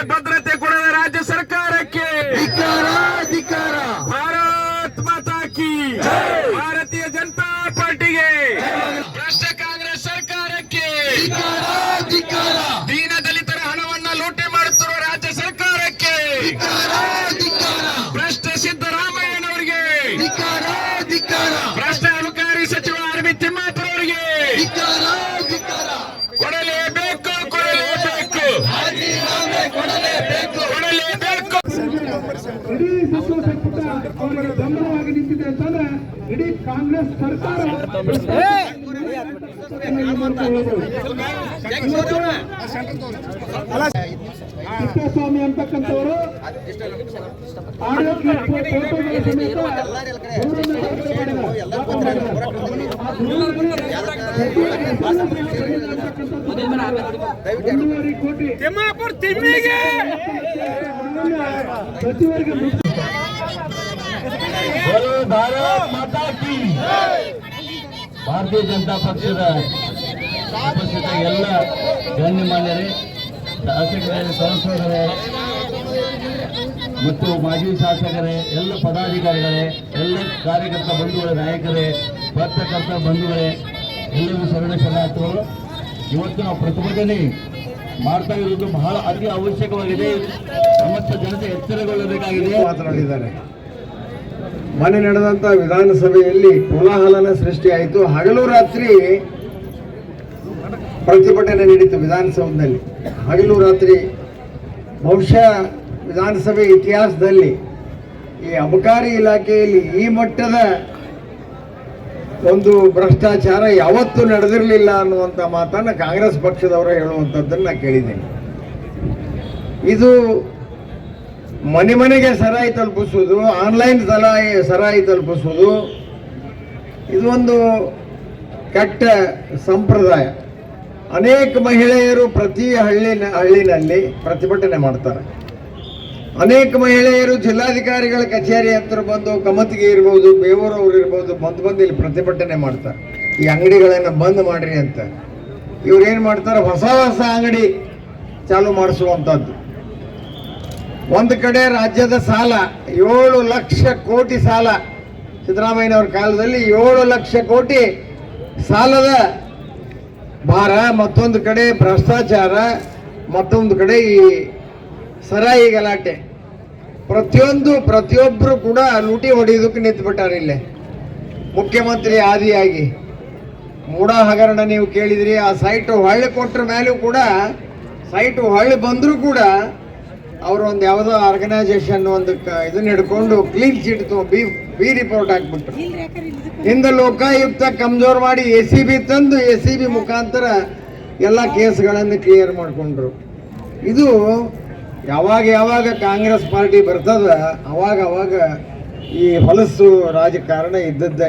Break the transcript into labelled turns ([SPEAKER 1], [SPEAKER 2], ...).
[SPEAKER 1] ಬಡವರಿಗೆ ಭದ್ರತೆ ಕೊಡದ ರಾಜ್ಯ ಸರ್ಕಾರಕ್ಕೆ
[SPEAKER 2] ಧಿಕಾರ
[SPEAKER 1] ಭಾರತ್ ಮಾತಾ ಕಿ.
[SPEAKER 3] ಇಡೀ ಸಚಿವ ಸಂಪುಟ ಅವರಿಗೆ ಬೆಂಬಲವಾಗಿ ನಿಂತಿದೆ ಅಂತಂದ್ರೆ ಇಡೀ ಕಾಂಗ್ರೆಸ್ ಸರ್ಕಾರ ತಿಪ್ಪೇಸ್ವಾಮಿ ಅಂತಕ್ಕಂಥವರು ಆರೋಗ್ಯ ಕೋಟಿ
[SPEAKER 1] ತಿಮ್ಮಾಪುರ ತಿಮ್ಮಿಗೆ!
[SPEAKER 2] ಭಾರತೀಯ ಜನತಾ ಪಕ್ಷದ ಉಪಸ್ಥಿತ ಎಲ್ಲ ಗಣ್ಯಮಾನ್ಯರೇ ಶಾಸಕರೇ ಸಂಸದರೇ ಮತ್ತು ಮಾಜಿ ಶಾಸಕರೇ, ಎಲ್ಲ ಪದಾಧಿಕಾರಿಗಳೇ, ಎಲ್ಲ ಕಾರ್ಯಕರ್ತ ಬಂಧುಗಳ ನಾಯಕರೇ, ಪತ್ರಕರ್ತ ಬಂಧುಗಳೇ, ಎಲ್ಲರಿಗೂ ಸರಣ ಶರಣಾರ್ಥಿಗಳು. ಇವತ್ತು ನಾವು ಪ್ರತಿಭಟನೆ ಮಾಡ್ತಾ ಇರುವುದು ಬಹಳ ಅತಿ ಅವಶ್ಯಕವಾಗಿದೆ. ಸಮಸ್ತ ಜನತೆ ಎಚ್ಚರಗೊಳ್ಳಬೇಕಾಗಿದೆ.
[SPEAKER 4] ಮಾತನಾಡಿದ್ದಾರೆ. ಮೊನ್ನೆ ನಡೆದಂತ ವಿಧಾನಸಭೆಯಲ್ಲಿ ಕೋಲಾಹಲನ ಸೃಷ್ಟಿಯಾಯಿತು. ಹಗಲು ರಾತ್ರಿ ಪ್ರತಿಭಟನೆ ನಡೀತು ವಿಧಾನಸೌಧದಲ್ಲಿ. ಹಗಲು ರಾತ್ರಿ ಬಹುಶಃ ವಿಧಾನಸಭೆ ಇತಿಹಾಸದಲ್ಲಿ ಈ ಅಬಕಾರಿ ಇಲಾಖೆಯಲ್ಲಿ ಈ ಮಟ್ಟದ ಒಂದು ಭ್ರಷ್ಟಾಚಾರ ಯಾವತ್ತೂ ನಡೆದಿರಲಿಲ್ಲ ಅನ್ನುವಂಥ ಮಾತನ್ನು ಕಾಂಗ್ರೆಸ್ ಪಕ್ಷದವರು ಹೇಳುವಂಥದ್ದನ್ನು ನಾ ಕೇಳಿದ್ದೀನಿ. ಇದು ಮನೆ ಮನೆಗೆ ಸರಾಯಿ ತಲುಪಿಸುವುದು ಆನ್ಲೈನ್ ಸರಾಯಿ ಸರಾಯಿ ತಲುಪಿಸುವುದು, ಇದು ಒಂದು ಕೆಟ್ಟ ಸಂಪ್ರದಾಯ. ಅನೇಕ ಮಹಿಳೆಯರು ಪ್ರತಿ ಹಳ್ಳಿನ ಹಳ್ಳಿನಲ್ಲಿ ಪ್ರತಿಭಟನೆ ಮಾಡ್ತಾರೆ. ಅನೇಕ ಮಹಿಳೆಯರು ಜಿಲ್ಲಾಧಿಕಾರಿಗಳ ಕಚೇರಿ ಹತ್ರ ಬಂದು ಕಮತಿಗೆ ಇರ್ಬೋದು, ಬೇವೂರವ್ರು ಇರ್ಬೋದು, ಬಂದು ಬಂದು ಇಲ್ಲಿ ಪ್ರತಿಭಟನೆ ಮಾಡ್ತಾರೆ. ಈ ಅಂಗಡಿಗಳನ್ನು ಬಂದ್ ಮಾಡ್ರಿ ಅಂತ. ಇವ್ರು ಏನು ಮಾಡ್ತಾರೆ? ಹೊಸ ಹೊಸ ಅಂಗಡಿ ಚಾಲು ಮಾಡಿಸುವಂಥದ್ದು. ಒಂದು ಕಡೆ ರಾಜ್ಯದ ಸಾಲ, ಏಳು ಲಕ್ಷ ಕೋಟಿ ಸಾಲ. ಸಿದ್ದರಾಮಯ್ಯನವ್ರ ಕಾಲದಲ್ಲಿ ಏಳು ಲಕ್ಷ ಕೋಟಿ ಸಾಲದ ಭಾರ, ಮತ್ತೊಂದು ಕಡೆ ಭ್ರಷ್ಟಾಚಾರ, ಮತ್ತೊಂದು ಕಡೆ ಈ ಸರಾಯಿ ಗಲಾಟೆ. ಪ್ರತಿಯೊಂದು ಪ್ರತಿಯೊಬ್ಬರು ಕೂಡ ಲೂಟಿ ಹೊಡೆಯೋದಕ್ಕೆ ನಿಂತುಬಿಟ್ಟಾರೆ ಇಲ್ಲೇ. ಮುಖ್ಯಮಂತ್ರಿ ಆದಿಯಾಗಿ. ಮೂಡ ಹಗರಣ ನೀವು ಕೇಳಿದ್ರಿ ಆ ಸೈಟು ಹೊಳ್ಳಿ ಕೊಟ್ರ ಮೇಲೂ ಕೂಡ ಸೈಟು ಹೊಳ್ಳಿ ಬಂದರೂ ಕೂಡ ಅವರು ಒಂದು ಯಾವುದೋ ಆರ್ಗನೈಸೇಷನ್ ಒಂದು ಇದನ್ನ ಹಿಡ್ಕೊಂಡು clean chit B B report ಹಾಕ್ಬಿಟ್ರು. ಹಿಂದೆ ಲೋಕಾಯುಕ್ತ ಕಮ್ಜೋರ್ ಮಾಡಿ ಎ ಸಿ ಬಿ ತಂದು ಎ ಸಿ ಬಿ ಮುಖಾಂತರ ಎಲ್ಲ ಕೇಸ್ಗಳನ್ನು ಕ್ಲಿಯರ್ ಮಾಡಿಕೊಂಡ್ರು. ಇದು ಯಾವಾಗ ಯಾವಾಗ ಕಾಂಗ್ರೆಸ್ ಪಾರ್ಟಿ ಬರ್ತದ ಅವಾಗ ಅವಾಗ ಈ ಹೊಲಸು ರಾಜಕಾರಣ ಇದ್ದದ್ದೇ.